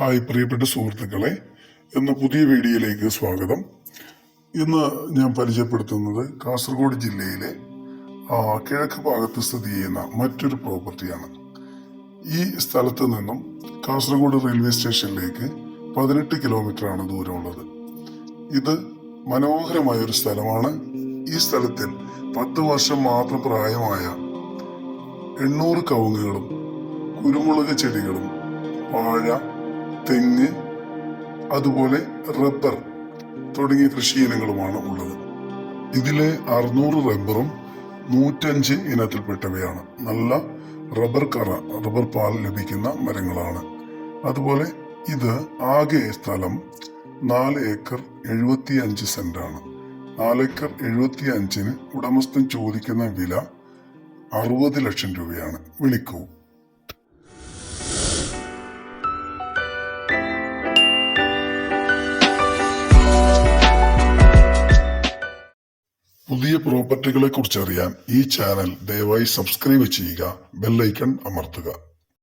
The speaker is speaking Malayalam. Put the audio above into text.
ഹായ് പ്രിയപ്പെട്ട സുഹൃത്തുക്കളെ എന്ന പുതിയ വീഡിയോയിലേക്ക് സ്വാഗതം. ഇന്ന് ഞാൻ പരിചയപ്പെടുത്തുന്നത് കാസർഗോഡ് ജില്ലയിലെ കിഴക്ക് ഭാഗത്ത് സ്ഥിതി ചെയ്യുന്ന മറ്റൊരു പ്രോപ്പർട്ടിയാണ്. ഈ സ്ഥലത്ത് നിന്നും കാസർഗോഡ് റെയിൽവേ സ്റ്റേഷനിലേക്ക് പതിനെട്ട് കിലോമീറ്ററാണ് ദൂരമുള്ളത്. ഇത് മനോഹരമായ ഒരു സ്ഥലമാണ്. ഈ സ്ഥലത്തിൽ പത്ത് വർഷം മാത്രം പ്രായമായ എണ്ണൂറ് കവുങ്ങുകളും കുരുമുളക് ചെടികളും വാഴ തെങ്ങ് അതുപോലെ റബ്ബർ തുടങ്ങിയ കൃഷി ഇനങ്ങളുമാണ് ഉള്ളത്. ഇതിലെ അറുന്നൂറ് റബ്ബറും നൂറ്റഞ്ച് ഇനത്തിൽപ്പെട്ടവയാണ്. നല്ല റബ്ബർ കറ റബ്ബർ പാൽ ലഭിക്കുന്ന മരങ്ങളാണ്. അതുപോലെ ഇത് ആകെ സ്ഥലം നാല് ഏക്കർ എഴുപത്തി അഞ്ച് സെന്റാണ്. നാല് ഏക്കർ എഴുപത്തി അഞ്ചിന് ഉടമസ്ഥൻ ചോദിക്കുന്ന വില അറുപത് ലക്ഷം രൂപയാണ്. വിളിക്കൂ. പുതിയ പ്രോപ്പർട്ടികളെ കുറിച്ച് അറിയാൻ ഈ ചാനൽ ദയവായി സബ്സ്ക്രൈബ് ചെയ്യുക ബെല്ലൈക്കൺ അമർത്തുക.